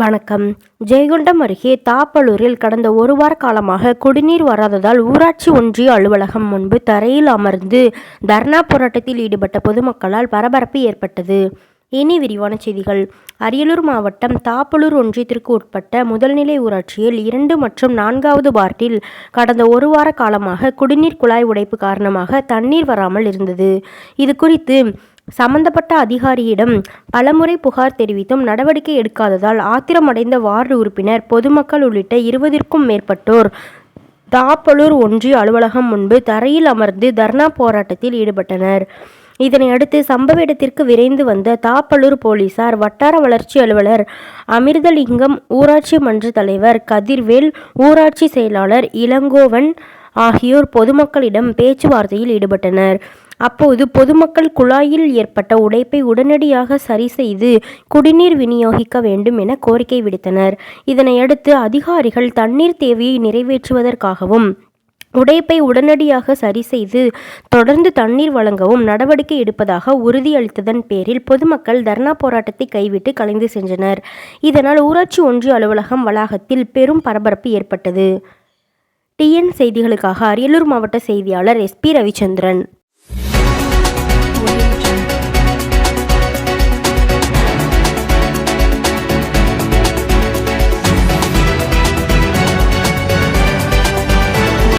வணக்கம். ஜெயகுண்டம் அருகே தாப்பலூரில் கடந்த ஒரு வார காலமாக குடிநீர் வராததால் ஊராட்சி ஒன்றிய அலுவலகம் முன்பு தரையில் அமர்ந்து தர்ணா போராட்டத்தில் ஈடுபட்ட பொதுமக்களால் பரபரப்பு ஏற்பட்டது. இனி விரிவான செய்திகள். அரியலூர் மாவட்டம் தாப்பலூர் ஒன்றியத்திற்கு உட்பட்ட முதல்நிலை ஊராட்சியில் இரண்டு மற்றும் நான்காவது வார்டில் கடந்த ஒரு வார காலமாக குடிநீர் குழாய் உடைப்பு காரணமாக தண்ணீர் வராமல் இருந்தது. இது குறித்து சம்பந்தப்பட்ட அதிகாரியிடம் பலமுறை புகார் தெரிவித்தும் நடவடிக்கை எடுக்காததால் ஆத்திரமடைந்த வார்டு உறுப்பினர் பொதுமக்கள் உள்ளிட்ட இருபதிற்கும் மேற்பட்டோர் தாப்பலூர் ஒன்றிய அலுவலகம் முன்பு தரையில் அமர்ந்து தர்ணா போராட்டத்தில் ஈடுபட்டனர். இதனையடுத்து சம்பவ இடத்திற்கு விரைந்து வந்த தாப்பலூர் போலீசார் வட்டார வளர்ச்சி அலுவலர் அமிர்தலிங்கம் ஊராட்சி மன்ற தலைவர் கதிர்வேல் ஊராட்சி செயலாளர் இளங்கோவன் ஆகியோர் பொதுமக்களிடம் பேச்சுவார்த்தையில் ஈடுபட்டனர். அப்போது பொதுமக்கள் குழாயில் ஏற்பட்ட உடைப்பை உடனடியாக சரி செய்து குடிநீர் விநியோகிக்க வேண்டும் என கோரிக்கை விடுத்தனர். இதனையடுத்து அதிகாரிகள் தண்ணீர் தேவையை நிறைவேற்றுவதற்காகவும் உடைப்பை உடனடியாக சரி செய்து தொடர்ந்து தண்ணீர் வழங்கவும் நடவடிக்கை எடுப்பதாக உறுதியளித்ததன் பேரில் பொதுமக்கள் தர்ணா போராட்டத்தை கைவிட்டு கலைந்து சென்றனர். இதனால் ஊராட்சி ஒன்றிய அலுவலகம் வளாகத்தில் பெரும் பரபரப்பு ஏற்பட்டது. டிஎன் செய்திகளுக்காக அரியலூர் மாவட்ட செய்தியாளர் எஸ்பி ரவிச்சந்திரன்.